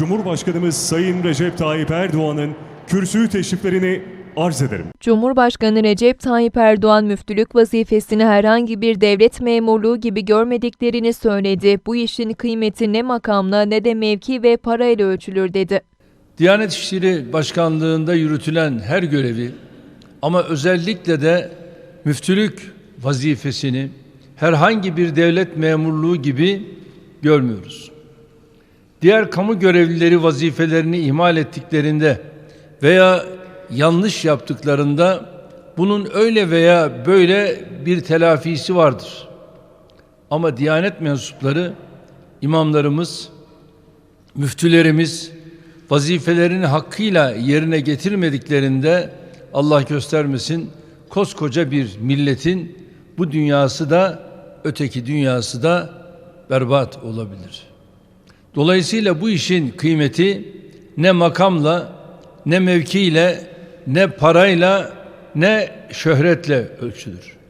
Cumhurbaşkanımız Sayın Recep Tayyip Erdoğan'ın kürsüyü teşriflerini arz ederim. Cumhurbaşkanı Recep Tayyip Erdoğan müftülük vazifesini herhangi bir devlet memurluğu gibi görmediklerini söyledi. Bu işin kıymeti ne makamla ne de mevki ve parayla ölçülür dedi. Diyanet İşleri Başkanlığı'nda yürütülen her görevi ama özellikle de müftülük vazifesini herhangi bir devlet memurluğu gibi görmüyoruz. Diğer kamu görevlileri vazifelerini ihmal ettiklerinde veya yanlış yaptıklarında bunun öyle veya böyle bir telafisi vardır. Ama Diyanet mensupları, imamlarımız, müftülerimiz vazifelerini hakkıyla yerine getirmediklerinde Allah göstermesin koskoca bir milletin bu dünyası da öteki dünyası da berbat olabilir. Dolayısıyla bu işin kıymeti ne makamla ne mevkiyle ne parayla ne şöhretle ölçülür.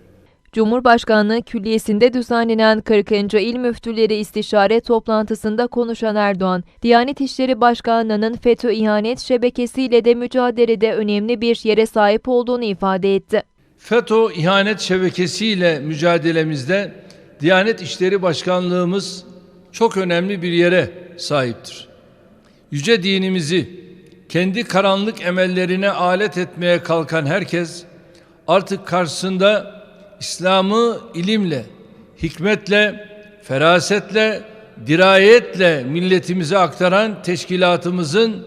Cumhurbaşkanlığı Külliyesi'nde düzenlenen 40. İl Müftüleri İstişare toplantısında konuşan Erdoğan, Diyanet İşleri Başkanlığı'nın FETÖ ihanet şebekesiyle de mücadelede önemli bir yere sahip olduğunu ifade etti. FETÖ ihanet şebekesiyle mücadelemizde Diyanet İşleri Başkanlığımız çok önemli bir yere sahiptir. Yüce dinimizi kendi karanlık emellerine alet etmeye kalkan herkes artık karşısında İslam'ı ilimle, hikmetle, ferasetle, dirayetle milletimize aktaran teşkilatımızın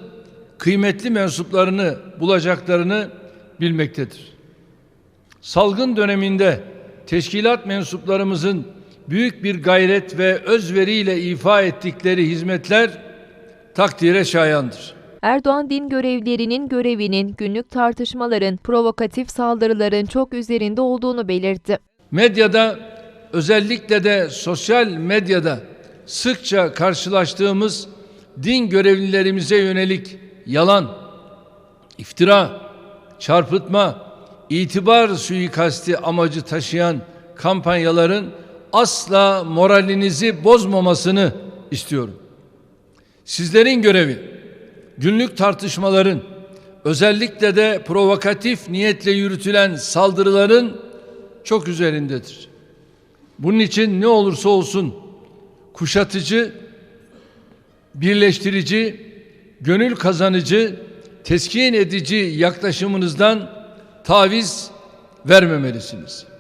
kıymetli mensuplarını bulacaklarını bilmektedir. Salgın döneminde teşkilat mensuplarımızın büyük bir gayret ve özveriyle ifa ettikleri hizmetler takdire şayandır. Erdoğan din görevlilerinin görevinin, günlük tartışmaların, provokatif saldırıların çok üzerinde olduğunu belirtti. Medyada özellikle de sosyal medyada sıkça karşılaştığımız din görevlilerimize yönelik yalan, iftira, çarpıtma, itibar suikasti amacı taşıyan kampanyaların asla moralinizi bozmamasını istiyorum. Sizlerin görevi günlük tartışmaların özellikle de provokatif niyetle yürütülen saldırıların çok üzerindedir. Bunun için ne olursa olsun kuşatıcı, birleştirici, gönül kazanıcı, teskin edici yaklaşımınızdan taviz vermemelisiniz.